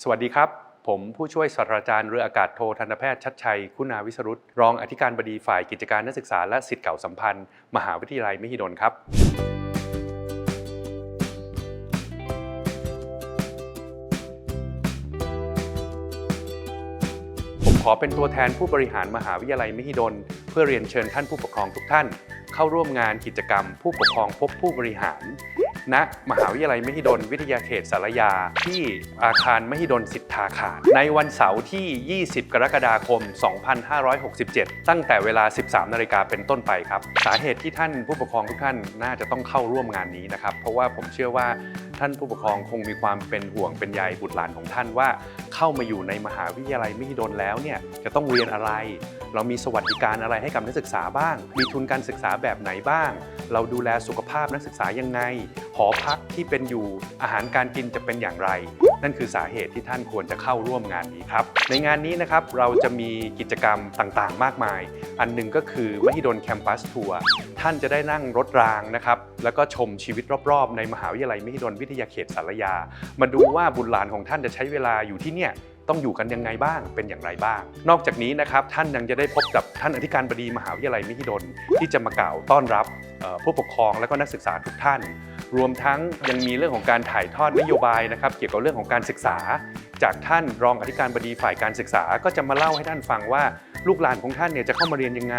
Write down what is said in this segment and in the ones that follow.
สวัสดีครับ ผมผู้ช่วยศาสตราจารย์เรืออากาศโททันตแพทย์ชัดชัย คุณาวิสรุตรองอธิการบดีฝ่ายกิจการนักศึกษาและสิทธิ์เก่าสัมพันธ์ มหาวิทยาลัยมหิดลครับ ผมขอเป็นตัวแทนผู้บริหารมหาวิทยาลัยมหิดล เพื่อเรียนเชิญท่านผู้ปกครองทุกท่าน เข้าร่วมงานกิจกรรม ผู้ปกครองพบผู้บริหาร ณมหาวิทยาลัยมหิดล วิทยาเขตสารยา ที่อาคารมหิดลสิทธาคารในวันเสาร์ที่ 20 กรกฎาคม 2567 ตั้งแต่เวลา 13 นาฬิกาเป็นต้นไปครับ สาเหตุที่ท่านผู้ปกครองทุกท่านน่าจะต้องเข้าร่วมงานนี้นะครับ เพราะว่าผมเชื่อว่าท่านผู้ปกครองคงมีความเป็นห่วงเป็นใยบุตรหลานของท่านว่า เข้ามาอยู่ในมหาวิทยาลัยมหิดลแล้วเนี่ยจะต้องเรียนอะไร เรามีสวัสดิการอะไรให้กับนักศึกษาบ้าง มีทุนการศึกษาแบบไหนบ้าง เราดูแลสุขภาพนักศึกษายังไง หอพักที่เป็นอยู่อาหารการกินจะเป็นอย่างไร นั่นคือสาเหตุที่ท่านควรจะเข้าร่วมงานนี้ครับ ในงานนี้นะครับเราจะมีกิจกรรมต่างๆ มากมาย อันหนึ่งก็คือมหิดลแคมปัสทัวร์ท่านจะได้นั่งรถรางนะครับแล้วก็ชมชีวิตรอบๆ ในมหาวิทยาลัยมหิดลวิทยาเขตสารยา มาดูว่าบุตรหลานของท่านจะใช้เวลาอยู่ที่เนี่ยต้องอยู่กันยังไงบ้าง เป็นอย่างไรบ้าง นอกจากนี้นะครับท่านยังจะได้พบกับท่านอธิการบดีมหาวิทยาลัยมหิดลที่จะมากล่าวต้อนรับผู้ปกครองและก็นักศึกษาทุกท่าน รวมทั้งยังมีเรื่องของการถ่ายทอดนโยบายนะครับ เกี่ยวกับเรื่องของการศึกษา จากท่านรองอธิการบดีฝ่ายการศึกษาก็จะมาเล่าให้ท่านฟังว่า ลูกหลานของท่านเนี่ยจะเข้ามาเรียนยังไง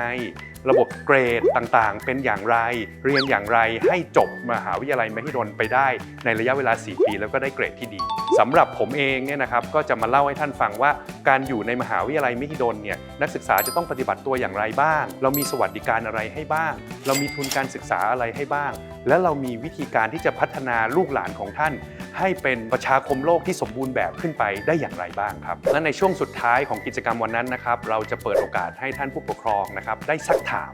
ระบบเกรดต่างๆ เป็นอย่างไร เรียนอย่างไรให้จบมหาวิทยาลัยมหิดลไปได้ในระยะเวลา 4 ปี แล้วก็ได้เกรดที่ดีสำหรับผมเองเนี่ยนะครับก็จะมาเล่าให้ท่านฟังว่า การอยู่ในมหาวิทยาลัยมหิดลเนี่ยนักศึกษาจะต้องปฏิบัติตัวอย่างไรบ้าง เรามีสวัสดิการอะไรให้บ้าง เรามีทุนการศึกษาอะไรให้บ้าง และเรามีวิธีการที่จะพัฒนาลูกหลานของท่าน ให้เป็นประชาคมโลกที่สมบูรณ์แบบขึ้นไปได้อย่างไรบ้างครับและในช่วงสุดท้ายของกิจกรรมวันนั้นนะครับเราจะเปิดโอกาสให้ท่านผู้ปกครองนะครับได้ซักถาม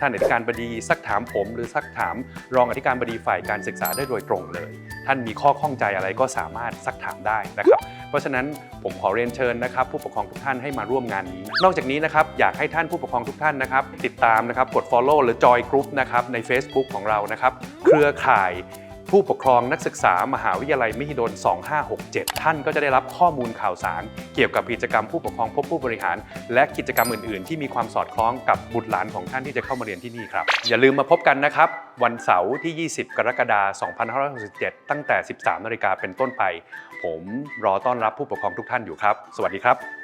ท่านอธิการบดีซักถามผม หรือซักถาม รองอธิการบดีฝ่ายการศึกษาได้โดยตรงเลย ท่านมีข้อข้องใจอะไรก็สามารถซักถามได้นะครับ เพราะฉะนั้นผมขอเรียนเชิญนะครับ ผู้ปกครองทุกท่านให้มาร่วมงานนี้ นอกจากนี้นะครับอยากให้ท่านผู้ปกครองทุกท่านนะครับ ติดตามนะครับกด follow หรือ Joy group นะครับใน Facebook ของเรานะครับ เครือข่าย ผู้ปกครองนักศึกษามหาวิทยาลัยมหิดล 2567 ท่านก็จะได้รับข้อมูลข่าวสาร เกี่ยวกับกิจกรรมผู้ปกครองพบผู้บริหาร และกิจกรรมอื่น ๆ ที่มีความสอดคล้องกับบุตรหลานของท่านที่จะเข้ามาเรียนที่นี่ครับ อย่าลืมมาพบกันนะครับ วันเสาร์ที่ 20 กรกฎาคม 2567 ตั้งแต่ 13 นาฬิกาเป็นต้นไป ผมรอต้อนรับผู้ปกครองทุกท่านอยู่ครับ สวัสดีครับ